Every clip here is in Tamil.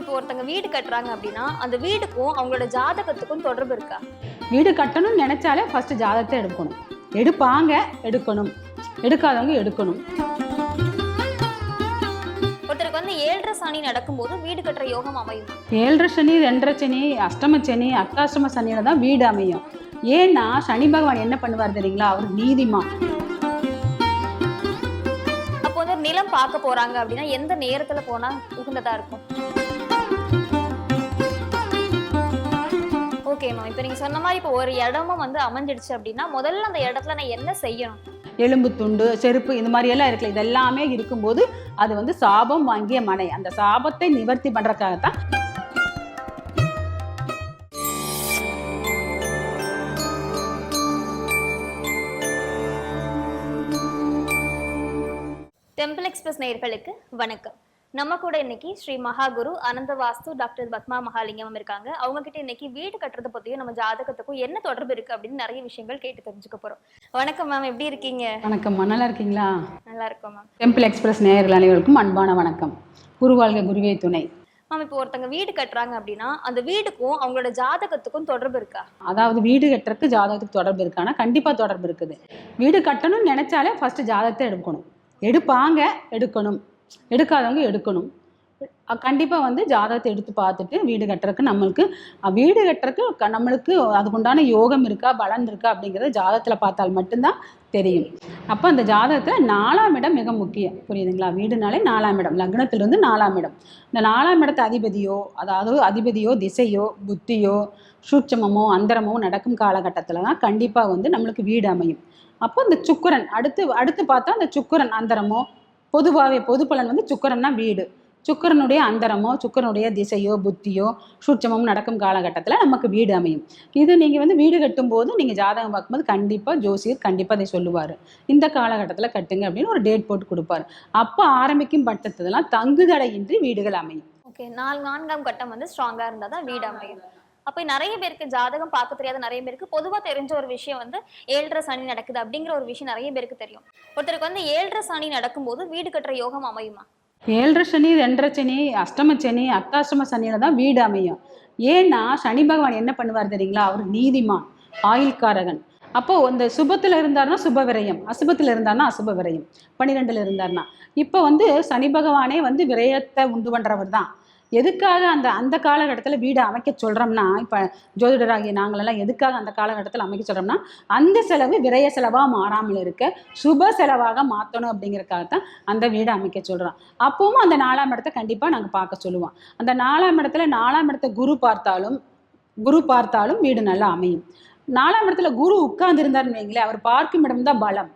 இப்போ ஒருத்தங்க வீடு கட்டுறாங்க அப்படின்னா அந்த வீடுக்கும் அவங்களோட ஜாதகத்துக்கும் தொடர்பு இருக்கா? வீடு கட்டணும்னு நினைச்சாலே ஃபர்ஸ்ட் ஜாதகத்தை எடுக்கணும். எடுப்பாங்க எடுக்கணும். எடுக்காதவங்க எடுக்கணும். ஒருத்தருக்கு வந்து ஏழரை சனி நடக்கும்போது வீடு கட்டுற யோகம் அமையும். ஏழரை சனி ரெண்டரை சனி அஷ்டம சனி அஷ்டாஷ்டம சனியில தான் வீடு அமையும். ஏன்னா சனி பகவான் என்ன பண்ணுவார் தெரியுங்களா? அவர் நீதிமான். நிலம் பார்க்க போறாங்க அப்படின்னா எந்த நேரத்துல போனா உகந்ததா இருக்கும்? ஓகே மேம் இப்போ நீங்க சொன்ன மாதிரி இப்போ ஒரு இடமும் வந்து அமைஞ்சிடுச்சு அப்படின்னா முதல்ல அந்த இடத்துல நான் என்ன செய்யணும்? எலும்பு துண்டு செருப்பு இந்த மாதிரி எல்லாம் இருக்குல்ல இது எல்லாமே இருக்கும்போது அது வந்து சாபம் வாங்கிய மனை. அந்த சாபத்தை நிவர்த்தி பண்றதுக்காகத்தான் டெம்பிள் எக்ஸ்பிரஸ் நேயர்களுக்கு வணக்கம். நம்ம கூட இன்னைக்கு ஸ்ரீ மகாகுரு அனந்த வாஸ்து டாக்டர் பத்மா மகாலிங்கம் இருக்காங்க. அவங்க கிட்ட இன்னைக்கு வீடு கட்டுறதை பத்தியும் நம்ம ஜாதகத்துக்கும் என்ன தொடர்பு இருக்கு அப்படின்னு நிறைய விஷயங்கள் கேட்டு தெரிஞ்சுக்க போறோம். வணக்கம் மேம் எப்படி இருக்கீங்க? வணக்கம் நல்லா இருக்கீங்களா? நல்லா இருக்கோம் மேம் டெம்பிள் எக்ஸ்பிரஸ் நேயர்கள் அனைவருக்கும் அன்பான வணக்கம். குருவாழ்க குருவே துணை. மேம் இப்போ ஒருத்தங்க வீடு கட்டுறாங்க அப்படின்னா அந்த வீடுக்கும் அவங்களோட ஜாதகத்துக்கும் தொடர்பு இருக்கா? அதாவது வீடு கட்டுறதுக்கு ஜாதகத்துக்கு தொடர்பு இருக்கானா கண்டிப்பாக தொடர்பு இருக்குது. வீடு கட்டணும்னு நினைச்சாலே ஃபர்ஸ்ட் ஜாதகத்தை எடுக்கணும். எடுப்பாங்க எடுக்கணும். எடுக்காதவங்க எடுக்கணும். கண்டிப்பாக வந்து ஜாதகத்தை எடுத்து பார்த்துட்டு வீடு கட்டுறதுக்கு நம்மளுக்கு வீடு கட்டுறதுக்கு க- நம்மளுக்கு அதுக்குண்டான யோகம் இருக்கா பலன் இருக்கா அப்படிங்கிறத ஜாதகத்தில் பார்த்தால் மட்டும்தான் தெரியும். அப்போ அந்த ஜாதகத்தை நாலாம் இடம் மிக முக்கியம். புரியுதுங்களா? வீடுனாலே நாலாம் இடம் லக்னத்திலிருந்து நாலாம் இடம். இந்த நாலாம் இடத்து அதிபதியோ அதாவது அதிபதியோ திசையோ புத்தியோ சூட்சமமோ அந்தரமோ நடக்கும் காலகட்டத்தில் தான் கண்டிப்பாக வந்து நம்மளுக்கு வீடு அமையும். அப்போ இந்த சுக்கரன் அடுத்து அடுத்து பார்த்தா அந்த சுக்கிரன் அந்தரமோ பொதுவாகவே பொது பலன் வந்து சுக்கரன்னா வீடு. சுக்கரனுடைய அந்தரமோ சுக்கரனுடைய திசையோ புத்தியோ சூட்சமும் நடக்கும் காலகட்டத்தில் நமக்கு வீடு அமையும். இது நீங்கள் வந்து வீடு கட்டும்போது நீங்கள் ஜாதகம் பார்க்கும்போது கண்டிப்பாக ஜோசியர் கண்டிப்பாக அதை சொல்லுவார். இந்த காலகட்டத்தில் கட்டுங்க அப்படின்னு ஒரு டேட் போட்டு கொடுப்பாரு. அப்போ ஆரம்பிக்கும் பட்சத்துலாம் தங்குதடையின்றி வீடுகள் அமையும். ஓகே நாலு நான்காம் கட்டம் வந்து ஸ்ட்ராங்காக இருந்தால் தான் வீடு அமையும். அப்போ நிறைய பேருக்கு ஜாதகம் பார்க்க தெரியாத நிறைய பேருக்கு பொதுவா தெரிஞ்ச ஒரு விஷயம் வந்து ஏழரை சனி நடக்குது அப்படிங்கிற ஒரு விஷயம் நிறைய பேருக்கு தெரியும். ஒருத்தருக்கு வந்து ஏழரை சனி நடக்கும்போது வீடு கட்டுற யோகம் அமையுமா? ஏழரை சனி ரெண்டரை சனி அஷ்டம சனி அத்தாஷ்டம சனியில தான் வீடு அமையும். ஏன்னா சனி பகவான் என்ன பண்ணுவார் தெரியுங்களா? அவர் நீதிமான் ஆயுள்காரகன். அப்போ அந்த சுபத்தில் இருந்தார்னா சுப விரயம் அசுபத்தில் இருந்தார்னா அசுப விரயம் பன்னிரெண்டில் இருந்தார்னா. இப்போ வந்து சனி பகவானே வந்து விரயத்தை உண்டு பண்ணுறவர் தான் எதுக்காக அந்த அந்த காலகட்டத்தில் வீடு அமைக்க சொல்கிறோம்னா இப்போ ஜோதிடராகிய நாங்களெல்லாம் எதுக்காக அந்த காலகட்டத்தில் அமைக்க சொல்கிறோம்னா அந்த செலவு விரைய செலவாக மாறாமல் இருக்க சுப செலவாக மாற்றணும் அப்படிங்கிறக்காக தான் அந்த வீடு அமைக்க சொல்கிறோம் அப்பவும் அந்த நாலாம் இடத்த கண்டிப்பாக நாங்கள் பார்க்க சொல்லுவோம். அந்த நாலாம் இடத்துல நாலாம் இடத்த குரு பார்த்தாலும் குரு பார்த்தாலும் வீடு நல்லா அமையும். நாலாம் இடத்துல குரு உட்கார்ந்து வைங்களேன் அவர் பார்க்கும் இடம் தான் பலம்.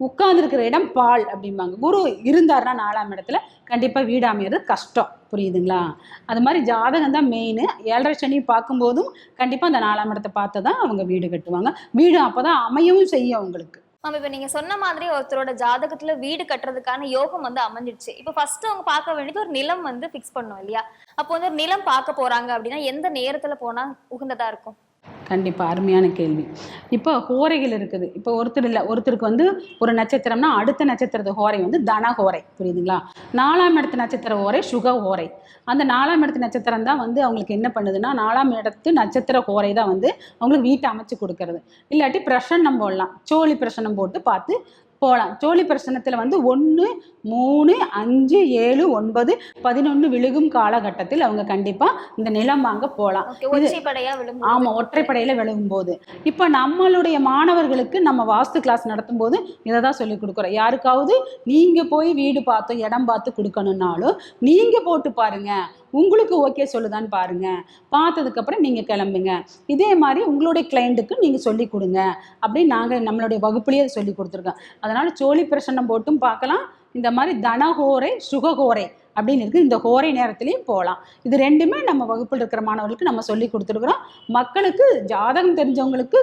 உட்கார்ந்துருக்கிற இடம் பால் அப்படிம்பாங்க. குரு இருந்தாருன்னா நாலாம் இடத்துல கண்டிப்பாக வீடு அமையிறது கஷ்டம். புரியுதுங்களா? அது மாதிரி ஜாதகம் தான் மெயின் ஏழரை சனி பார்க்கும்போதும் கண்டிப்பாக அந்த நாலாம் இடத்தை பார்த்து தான் அவங்க வீடு கட்டுவாங்க. வீடு அப்போ தான் அமையவும் செய்யும் அவங்களுக்கு. மேம் இப்போ நீங்கள் சொன்ன மாதிரி ஒருத்தரோட ஜாதகத்தில் வீடு கட்டுறதுக்கான யோகம் வந்து அமைஞ்சிடுச்சு. இப்போ ஃபர்ஸ்ட் அவங்க பார்க்க வேண்டியது ஒரு நிலம் வந்து ஃபிக்ஸ் பண்ணும் இல்லையா? அப்போ வந்து ஒரு நிலம் பார்க்க போகிறாங்க அப்படின்னா எந்த நேரத்தில் போனால் உகந்ததாக இருக்கும்? கண்டிப்பாக அருமையான கேள்வி. இப்போ ஹோரைகள் இருக்குது. இப்போ ஒருத்தர் இல்லை ஒருத்தருக்கு வந்து ஒரு நட்சத்திரம்னா அடுத்த நட்சத்திரத்து ஹோரை வந்து தன ஹோரை புரியுதுங்களா? நாலாம் இடத்து நட்சத்திர ஹோரை சுக ஹோரை. அந்த நாலாம் இடத்து நட்சத்திரம் தான் வந்து அவங்களுக்கு என்ன பண்ணுதுன்னா நாலாம் இடத்து நட்சத்திர ஹோரை தான் வந்து அவங்களுக்கு வீட்டை அமைச்சு கொடுக்கறது. இல்லாட்டி பிரசன்னம் போடலாம். சோழி பிரசன்னம் போட்டு பார்த்து போகலாம் சோழி பிரசனத்தில் வந்து ஒன்று மூணு அஞ்சு ஏழு ஒன்பது பதினொன்று விழுகும் காலகட்டத்தில் அவங்க கண்டிப்பாக இந்த நிலம் வாங்க போகலாம் ஓகே ஒற்றைப்படையா விழுந்து ஆமா ஒற்றைப்படையில விழுகும்போது. இப்போ நம்மளுடைய மாணவர்களுக்கு நம்ம வாஸ்து கிளாஸ் நடத்தும் போது இதை தான் சொல்லி கொடுக்குறோம். யாருக்காவது நீங்க போய் வீடு பார்த்து இடம் பார்த்து கொடுக்கணும்னாலும் நீங்க போட்டு பாருங்க. உங்களுக்கு ஓகே சொல்லுதான்னு பாருங்க. பார்த்ததுக்கப்புறம் நீங்கள் கிளம்புங்க. இதே மாதிரி உங்களுடைய கிளைண்ட்டுக்கு நீங்கள் சொல்லி கொடுங்க. அப்படின்னு நாங்கள் நம்மளுடைய வகுப்புலேயே சொல்லி கொடுத்துருக்கோம். அதனால் சோழி பிரசன்னம் போட்டும் பார்க்கலாம். இந்த மாதிரி தனஹோரை சுகஹோரை அப்படின்னு இருக்கு. இந்த ஹோரை நேரத்துலையும் போகலாம் இது ரெண்டுமே நம்ம வகுப்பில் இருக்கிற மாணவர்களுக்கு நம்ம சொல்லி கொடுத்துருக்குறோம். மக்களுக்கு ஜாதகம் தெரிஞ்சவங்களுக்கு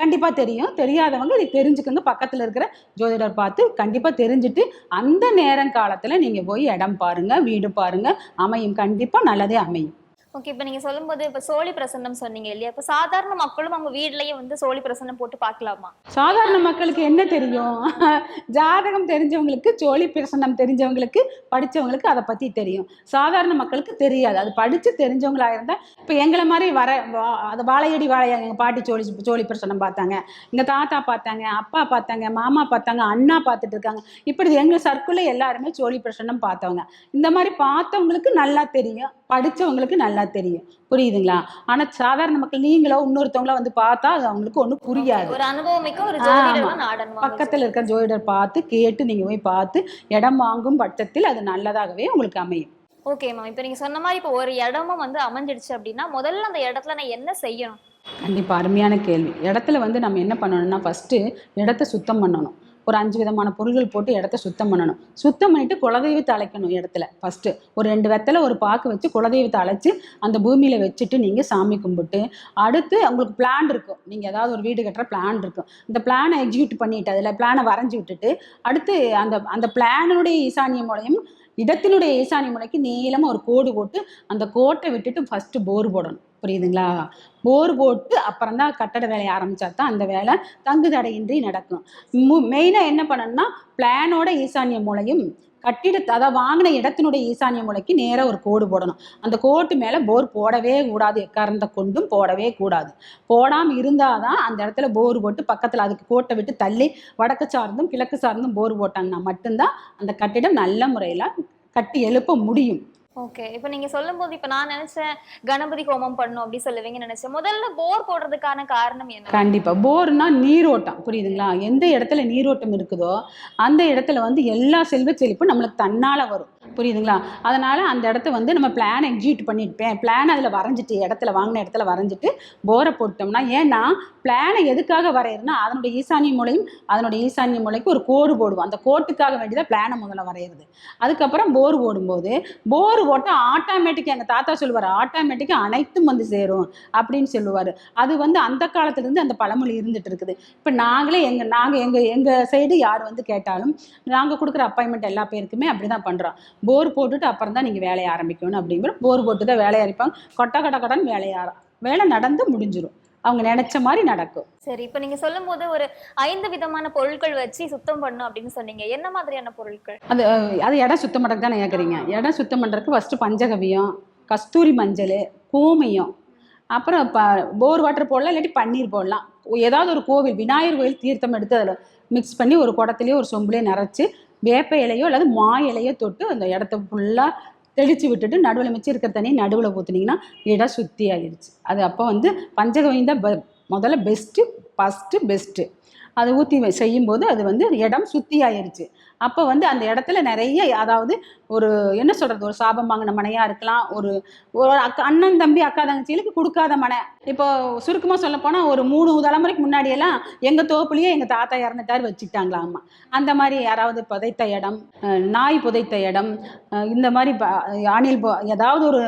கண்டிப்பாக தெரியும். தெரியாதவங்க இதை தெரிஞ்சுக்கங்க. பக்கத்தில் இருக்கிற ஜோதிடர் பார்த்து கண்டிப்பாக தெரிஞ்சுட்டு அந்த நேரம் காலத்தில் நீங்கள் போய் இடம் பாருங்கள் வீடு பாருங்கள் அமையும். கண்டிப்பாக நல்லதே அமையும். ஓகே இப்போ நீங்க சொல்லும்போது இப்போ சோழி பிரசன்னம் சொன்னீங்க இல்லையா? இப்போ சாதாரண மக்களும் அவங்க வீட்லயே வந்து சோழி பிரசன்னம் போட்டு பார்க்கலாமா? சாதாரண மக்களுக்கு என்ன தெரியும்? ஜாதகம் தெரிஞ்சவங்களுக்கு சோழி பிரசன்னம் தெரிஞ்சவங்களுக்கு படிச்சவங்களுக்கு அதை பத்தி தெரியும். சாதாரண மக்களுக்கு தெரியாது. அது படிச்சு தெரிஞ்சவங்களா இருந்தா இப்போ எங்களை மாதிரி வர வா- அது வாழையடி வாழையா எங்க பாட்டி சோழி சோழி பிரசன்னம் பார்த்தாங்க. எங்க தாத்தா பார்த்தாங்க அப்பா பார்த்தாங்க மாமா பார்த்தாங்க அண்ணா பார்த்துட்டு இருக்காங்க. இப்படி எங்க சர்க்குள்ள எல்லாருமே சோழி பிரசன்னம் பார்த்தவங்க. இந்த மாதிரி பார்த்தவங்களுக்கு நல்லா தெரியும். படிச்சவங்களுக்கு நல்லா தெரியும். புரியுதுங்களா? ஆனா சாதாரண மக்கள் நீங்களோ இன்னொருத்தவங்களோ வந்து பார்த்தா அது அவங்களுக்கு ஒன்றும் புரியாது. ஒரு அனுபவமிக்க பக்கத்துல இருக்கிற ஜோதிடர் பார்த்து கேட்டு நீங்க போய் பார்த்து இடம் வாங்கும் பட்சத்தில் அது நல்லதாகவே உங்களுக்கு அமையும். Okay ma'am. இப்போ நீங்க சொன்ன மாதிரி இப்போ ஒரு இடமும் வந்து அமைஞ்சிடுச்சு அப்படின்னா முதல்ல அந்த இடத்துல நான் என்ன செய்யணும்? கண்டிப்பா அருமையான கேள்வி. இடத்துல வந்து நம்ம என்ன பண்ணணும்னா ஃபர்ஸ்ட் இடத்த சுத்தம் பண்ணணும். ஒரு அஞ்சு விதமான பொருள்கள் போட்டு இடத்த சுத்தம் பண்ணணும். சுத்தம் பண்ணிட்டு குலதெய்வத்தை அழைக்கணும் இடத்துல. ஃபஸ்ட்டு ஒரு ரெண்டு வெத்தலை ஒரு பாக்கு வச்சு குலதெய்வத்தை அழைச்சி அந்த பூமியில் வச்சுட்டு நீங்கள் சாமி கும்பிட்டு அடுத்து உங்களுக்கு பிளான் இருக்கும். நீங்கள் ஏதாவது ஒரு வீடு கட்டுற பிளான் இருக்கும். இந்த பிளானை எக்ஸிக்யூட் பண்ணிட்டு அதில் பிளானை வரைஞ்சி விட்டுட்டு அடுத்து அந்த அந்த பிளானுடைய ஈசானிய மூலையும் இடத்தினுடைய ஈசானி முனைக்கு நீளமாக ஒரு கோடு போட்டு அந்த கோட்டை விட்டுட்டு ஃபர்ஸ்ட் போர் போடணும். புரியுதுங்களா? போர் போட்டு அப்புறம் தான் கட்டட வேலையை ஆரம்பித்தா தான் அந்த வேலை தங்கு தடையின்றி நடக்கும் மெயினாக என்ன பண்ணணும்னா பிளானோட ஈசானிய மூலையும் கட்டிடத்தை அதை வாங்கின இடத்தினுடைய ஈசானிய மூலைக்கு நேராக ஒரு கோடு போடணும். அந்த கோட்டு மேலே போர் போடவே கூடாது. எக்காரணத்தை கொண்டும் போடவே கூடாது. போடாமல் இருந்தால் தான் அந்த இடத்துல போர் போட்டு பக்கத்தில் அதுக்கு கோட்டை விட்டு தள்ளி வடக்கு சார்ந்தும் கிழக்கு சார்ந்தும் போர் போட்டாங்கன்னா மட்டும்தான் அந்த கட்டிடம் நல்ல முறையில் கட்டி எழுப்ப முடியும். ஓகே இப்போ நீங்க சொல்லும்போது இப்போ நான் நினைச்சேன் கணபதி ஹோமம் பண்ணும் அப்படி சொல்லுவீங்கன்னு நினைச்சேன். முதல்ல போர் போடுறதுக்கான காரணம் என்ன? கண்டிப்பா. போர்னா நீரோட்டம். புரியுதுங்களா? எந்த இடத்துல நீரோட்டம் இருக்குதோ அந்த இடத்துல வந்து எல்லா செல்வ செழிப்பும் நம்மளுக்கு தன்னால வரும். புரியுதுங்களா? அதனால் அந்த இடத்த வந்து நம்ம பிளான் எக்ஸிக்யூட் பண்ணிட்டு பிளான் அதில் வரைஞ்சிட்டு இடத்துல வாங்கின இடத்துல வரைஞ்சிட்டு போரை போட்டோம்னா ஏன்னா பிளானை எதுக்காக வரையிறதுனா அதனுடைய ஈசானிய மூலையும் அதனுடைய ஈசானிய மூலைக்கு ஒரு கோடு போடுவோம். அந்த கோட்டுக்காக வேண்டிதான் பிளானை முதல்ல வரைகிறது அதுக்கப்புறம் போர் போடும்போது போர் போட்டால் ஆட்டோமேட்டிக்காக எங்கள் தாத்தா சொல்லுவார் ஆட்டோமேட்டிக்காக அனைத்தும் வந்து சேரும் அப்படின்னு சொல்லுவார். அது வந்து அந்த காலத்துலேருந்து அந்த பழமொழி இருந்துட்டு இருக்குது. இப்போ நாங்களே எங்கள் நாங்கள் எங்கள் எங்கள் சைடு யார் வந்து கேட்டாலும் நாங்கள் கொடுக்குற அப்பாயின்மெண்ட் எல்லா பேருக்குமே அப்படி தான் பண்ணுறோம் போர் போட்டுட்டு அப்புறம் தான் நீங்கள் வேலையை ஆரம்பிக்கணும் அப்படிங்கிற போர் போட்டு தான் வேலையை ஆரம்பிப்பாங்க. கொட்ட கட கடன் வேலையை வேலை நடந்து முடிஞ்சிடும் அவங்க நினைச்ச மாதிரி நடக்கும். சரி இப்போ நீங்க சொல்லும்போது ஒரு ஐந்து விதமான பொருட்கள் வச்சு சுத்தம் பண்ணும் அப்படின்னு சொன்னீங்க. என்ன மாதிரியான பொருட்கள்? அது அது இடம் சுத்தம் பண்ணுறதுக்கு தானே கேட்குறீங்க இடம் சுத்தம் பண்ணுறதுக்கு ஃபஸ்ட்டு பஞ்சகவியம் கஸ்தூரி மஞ்சள் கோமியம் அப்புறம் ப போர் வாட்டர் போடலாம் இல்லாட்டி பன்னீர் போடலாம். ஏதாவது ஒரு கோவில் விநாயகர் கோயில் தீர்த்தம் எடுத்து அதில் மிக்ஸ் பண்ணி ஒரு குடத்துலேயோ ஒரு சொம்புலேயோ நிறச்சி வேப்ப இலையோ அல்லது மா இலையோ தொட்டு அந்த இடத்த ஃபுல்லாக தெளித்து விட்டுட்டு நடுவில் மிச்சம் இருக்கிற தண்ணி நடுவில் ஊற்றுனீங்கன்னா இடம் சுத்தி ஆயிடுச்சு அது அப்போ வந்து பஞ்சகவியம் தான் முதல்ல பெஸ்ட்டு ஃபஸ்ட்டு பெஸ்ட்டு அதை ஊற்றி செய்யும்போது அது வந்து இடம் சுத்தி ஆயிடுச்சு அப்போ வந்து அந்த இடத்துல நிறைய அதாவது ஒரு என்ன சொல்றது ஒரு சாபம் வாங்கின மனையா இருக்கலாம் ஒரு ஒரு அக்கா அண்ணன் தம்பி அக்கா தங்கச்சிகளுக்கு கொடுக்காத மனை. இப்போ சுருக்கமாக சொல்ல போனால் ஒரு மூணு தலைமுறைக்கு முன்னாடியெல்லாம் எங்கள் தோப்புலேயே எங்கள் தாத்தா இறந்துட்டார் வச்சுக்கிட்டாங்களா அம்மா. அந்த மாதிரி யாராவது புதைத்த இடம் நாய் புதைத்த இடம் இந்த மாதிரி அணில் ஏதாவது ஒரு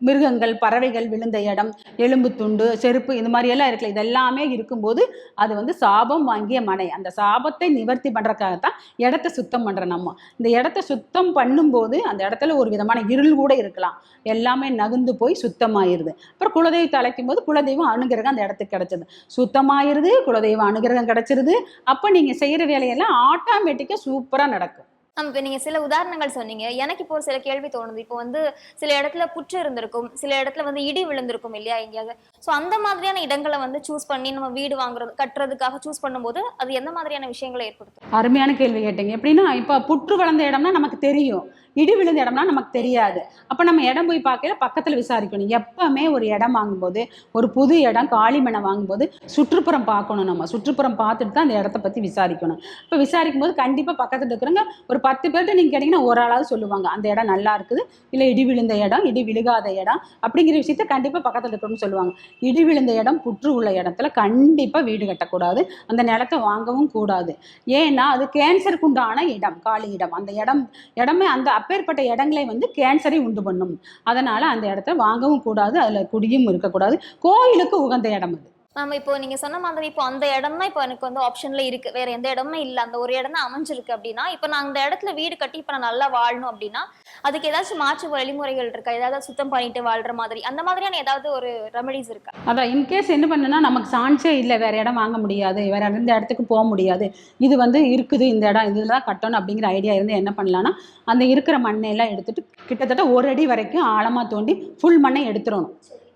மிருகங்கள் பறவைகள் விழுந்த இடம் எலும்பு துண்டு செருப்பு இந்த மாதிரி எல்லாம் இருக்குல்ல இதெல்லாமே இருக்கும்போது அது வந்து சாபம் வாங்கிய மனை. அந்த சாபத்தை நிவர்த்தி பண்ணுறதுக்காகத்தான் இடத்த சுத்தம் பண்ணுறோம் நம்ம. இந்த இடத்த சுத்தம் பண்ணும்போது அந்த இடத்துல ஒரு விதமான இருள் கூட இருக்கலாம். எல்லாமே நகுந்து போய் சுத்தமாயிருது. அப்புறம் குலதெய்வத்தை அழைக்கும் போது குலதெய்வம் அனுகிரகம் அந்த இடத்துக்கு கிடைச்சது. சுத்தமாயிருது குலதெய்வம் அனுகிரகம் கிடைச்சிருது. அப்போ நீங்கள் செய்கிற வேலையெல்லாம் ஆட்டோமேட்டிக்காக சூப்பராக நடக்கும். நம்ம இப்போ நீங்கள் சில உதாரணங்கள் சொன்னீங்க. எனக்கு இப்போ ஒரு சில கேள்வி தோணுது. இப்போ வந்து சில இடத்துல புற்று இருந்திருக்கும். சில இடத்துல வந்து இடி விழுந்திருக்கும் இல்லையா எங்கேயாவது? ஸோ அந்த மாதிரியான இடங்களை வந்து சூஸ் பண்ணி நம்ம வீடு வாங்குறது கட்டுறதுக்காக சூஸ் பண்ணும்போது அது எந்த மாதிரியான விஷயங்களை ஏற்படுத்தும்? அருமையான கேள்வி கேட்டீங்க. எப்படின்னா இப்போ புற்று வளர்ந்த இடம்னா நமக்கு தெரியும். இடி விழுந்த இடம்னா நமக்கு தெரியாது. அப்போ நம்ம இடம் போய் பார்க்கல பக்கத்தில் விசாரிக்கணும். எப்பவுமே ஒரு இடம் வாங்கும்போது ஒரு புது இடம் காளிமனை வாங்கும்போது சுற்றுப்புறம் பார்க்கணும் நம்ம. சுற்றுப்புறம் பார்த்துட்டு தான் அந்த இடத்த பற்றி விசாரிக்கணும். இப்போ விசாரிக்கும் போது கண்டிப்பாக பக்கத்தில் இருக்கிறவங்க ஒரு பத்து பேர்கிட்ட நீங்கள் கேட்டிங்கன்னா ஒரு ஆளாவது சொல்லுவாங்க. அந்த இடம் நல்லா இருக்குது. இல்லை இடி விழுந்த இடம் இடி விழுகாத இடம் அப்படிங்கிற விஷயத்த கண்டிப்பாக பக்கத்தில் இருக்கிறோம்னு சொல்லுவாங்க. இடி விழுந்த இடம் புற்று உள்ள இடத்துல கண்டிப்பாக வீடு கட்டக்கூடாது. அந்த நிலத்தை வாங்கவும் கூடாது. ஏன்னா அது கேன்சருக்கு உண்டான இடம் காலி இடம். அந்த இடம் இடமே அந்த அப்பேற்பட்ட இடங்களை வந்து கேன்சரை உண்டு பண்ணும். அதனால் அந்த இடத்த வாங்கவும் கூடாது அதில் குடியும் இருக்கக்கூடாது. கோயிலுக்கு உகந்த இடம் அது. மேம் இப்போ நீங்க சொன்ன மாதிரி இப்போ அந்த இடம் தான் இப்போ எனக்கு வந்து ஆப்ஷன்ல இருக்கு. வேற எந்த இடமுமே இல்ல. அந்த ஒரு இடம் தான் அமைஞ்சிருக்கு அப்படின்னா இப்போ நான் அந்த இடத்துல வீடு கட்டி இப்போ நான் நல்லா வாழணும் அப்படின்னா அதுக்கு ஏதாச்சும் மாற்று வழிமுறைகள் இருக்கா? ஏதாவது சுத்தம் பண்ணிட்டு வாழ்ற மாதிரி. அந்த மாதிரியான ஏதாவது ஒரு ரெமடிஸ் இருக்கா? அதான் இன்கேஸ் என்ன பண்ணுன்னா நமக்கு சான்ஸே இல்லை. வேற இடம் வாங்க முடியாது. வேற எந்த இடத்துக்கு போக முடியாது. இது வந்து இருக்குது இந்த இடம் இதில் தான் கட்டணும் அப்படிங்கிற ஐடியா இருந்து என்ன பண்ணலாம்னா அந்த இருக்கிற மண்ணையெல்லாம் எடுத்துட்டு கிட்டத்தட்ட ஒரு அடி வரைக்கும் ஆழமாக தோண்டி ஃபுல் மண்ணை எடுத்துடணும்.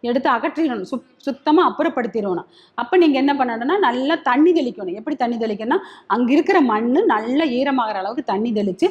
எடுத்து அகற்றிடணும். சுத் சுத்தமாக அப்புறப்படுத்திடணும். அப்போ நீங்கள் என்ன பண்ணணும்னா நல்லா தண்ணி தெளிக்கணும். எப்படி தண்ணி தெளிக்கணும்னா அங்கே இருக்கிற மண் நல்லா ஈரமாகிற அளவுக்கு தண்ணி தெளித்து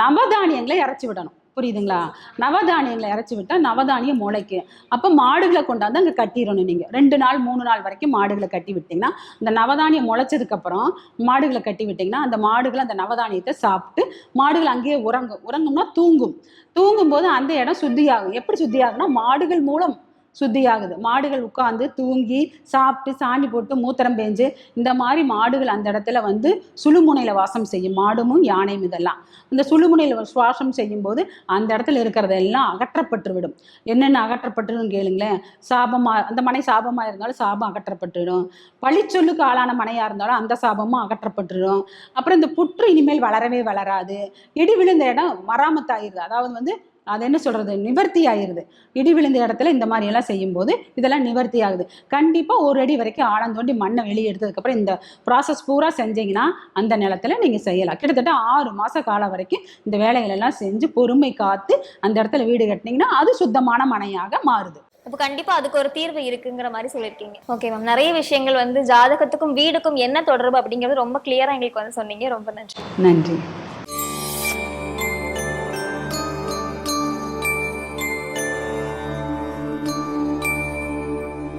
நவதானியங்களை இறச்சி விடணும். புரியுதுங்களா? நவதானியங்களை இறச்சி விட்டால் நவதானியம் முளைக்கும் அப்போ மாடுகளை கொண்டாந்து அங்கே கட்டிடணும் நீங்கள் ரெண்டு நாள் மூணு நாள் வரைக்கும் மாடுகளை கட்டி விட்டிங்கன்னா அந்த நவதானியம் முளைச்சதுக்கப்புறம் மாடுகளை கட்டி விட்டிங்கன்னா அந்த மாடுகள் அந்த நவதானியத்தை சாப்பிட்டு மாடுகள் அங்கேயே உறங்கும். உறங்கும்னா தூங்கும். தூங்கும்போது அந்த இடம் சுத்தியாகும். எப்படி சுத்தியாகும்னா மாடுகள் மூலம் சுத்தியாகுது. மாடுகள் உட்காந்து தூங்கி சாப்பிட்டு சாணி போட்டு மூத்திரம் பேஞ்சு இந்த மாதிரி மாடுகள் அந்த இடத்துல வந்து சுழுமுனையில் வாசம் செய்யும் மாடும் யானையும் இதெல்லாம். இந்த சுழுமுனையில் சுவாசம் செய்யும்போது அந்த இடத்துல இருக்கிறதெல்லாம் அகற்றப்பட்டு விடும் என்னென்ன அகற்றப்பட்டுடும் கேளுங்களேன். சாபமாக அந்த மனை சாபமாக இருந்தாலும் சாபம் அகற்றப்பட்டுடும் பழிச்சொல்லுக்கு ஆளான மனையாக இருந்தாலும் அந்த சாபமும் அகற்றப்பட்டுடும் அப்புறம் இந்த புற்று இனிமேல் வளரவே வளராது. இடி விழுந்த இடம் மராமத்தாயிருது அதாவது வந்து அது என்ன சொல்றது? நிவர்த்தி ஆயிருது. இடி விழுந்த இடத்துல இந்த மாதிரி எல்லாம் செய்யும்போது இதெல்லாம் நிவர்த்தி ஆகுது. கண்டிப்பா ஒரு அடி வரைக்கும் ஆழம் தோண்டி மண்ணை வெளியே எடுத்ததுக்கப்புறம் இந்த ப்ராசஸ் பூரா செஞ்சீங்கன்னா அந்த நிலத்துல நீங்க செய்யலாம். கிட்டத்தட்ட ஆறு மாச காலம் வரைக்கும் இந்த வேலைகள் எல்லாம் செஞ்சு பொறுமை காத்து அந்த இடத்துல வீடு கட்டினீங்கன்னா அது சுத்தமான மனையாக மாறுது. இப்போ கண்டிப்பா அதுக்கு ஒரு தீர்வு இருக்குங்கிற மாதிரி சொல்லியிருக்கீங்க. ஓகே மேம் நிறைய விஷயங்கள் வந்து ஜாதகத்துக்கும் வீடுக்கும் என்ன தொடர்பு அப்படிங்கிறது ரொம்ப கிளியரா எங்களுக்கு வந்து சொன்னீங்க. ரொம்ப நன்றி. நன்றி.